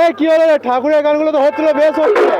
এই কি হলো ঠাকুরের গানগুলো তো হচ্ছিল বেশ হচ্ছিল।